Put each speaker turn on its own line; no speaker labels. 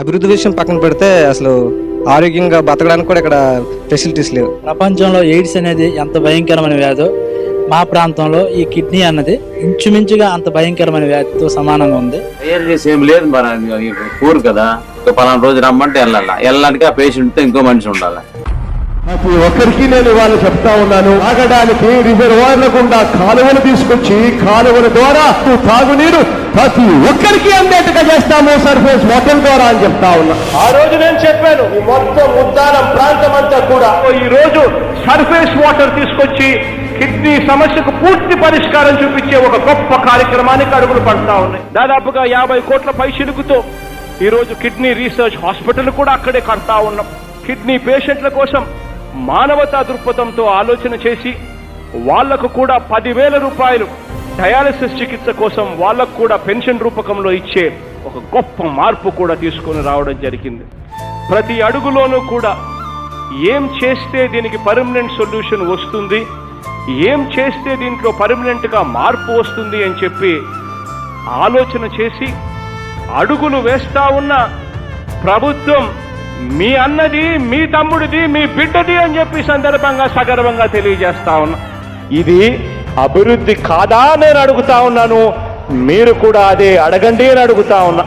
అభివృద్ధి విషయం పక్కన పెడితే అసలు ఆరోగ్యంగా బతకడానికి కూడా ఇక్కడ ఫెసిలిటీస్ లేవు.
ప్రపంచంలో ఎయిడ్స్ అనేది ఎంత భయంకరమైన వ్యాధో మా ప్రాంతంలో ఈ కిడ్నీ అన్నది ఇంచుమించుగా అంత భయంకరమైన వ్యాధితో సమానంగా ఉంది.
తయారు చేసి ఏం లేదు మరి కూరు కదా. ఒక పలానా రోజు రమ్మంటే వెళ్ళాలా? వెళ్ళడానికి ఆ పేషెంట్తో ఇంకో మనిషి ఉండాలి?
ప్రతి ఒక్కరికి నేను ఇవాళ చెప్తా ఉన్నాను. తాగడానికి రిజర్వాయర్ల గుండా కాలువలు తీసుకొచ్చి కాలువల ద్వారా తాగునీరు ప్రతి ఒక్కరికి అందేట్టుగా చేస్తాము సర్ఫేస్ వాటర్ ద్వారా అని చెప్తా ఉన్నా. ఆ రోజు నేను చెప్పాను ఈ మొత్తం ఉద్దానం ప్రాంతం అంతా కూడా. ఈ రోజు సర్ఫేస్ వాటర్ తీసుకొచ్చి కిడ్నీ సమస్యకు పూర్తి పరిష్కారం చూపించే ఒక గొప్ప కార్యక్రమానికి అడుగులు పడతా ఉన్నాయి. దాదాపుగా యాభై కోట్ల పైచిలుకుతో ఈ రోజు కిడ్నీ రీసెర్చ్ హాస్పిటల్ కూడా అక్కడే కడతా ఉన్నాం. కిడ్నీ పేషెంట్ల కోసం మానవతా దృక్పథంతో ఆలోచన చేసి వాళ్ళకు కూడా పదివేల రూపాయలు డయాలసిస్ చికిత్స కోసం వాళ్ళకు కూడా పెన్షన్ రూపకంలో ఇచ్చే ఒక గొప్ప మార్పు కూడా తీసుకొని రావడం జరిగింది. ప్రతి అడుగులోనూ కూడా ఏం చేస్తే దీనికి పర్మనెంట్ సొల్యూషన్ వస్తుంది ఏం చేస్తే దీంట్లో పర్మనెంట్గా మార్పు వస్తుంది అని చెప్పి ఆలోచన చేసి అడుగులు వేస్తా ఉన్న ప్రభుత్వం మీ అన్నది మీ తమ్ముడిది మీ బిడ్డది అని చెప్పి సందర్భంగా సగర్వంగా తెలియజేస్తా ఉన్నా. ఇది అభివృద్ధి కాదా నేను అడుగుతా ఉన్నాను మీరు కూడా అదే అడగండి అని అడుగుతా ఉన్నా.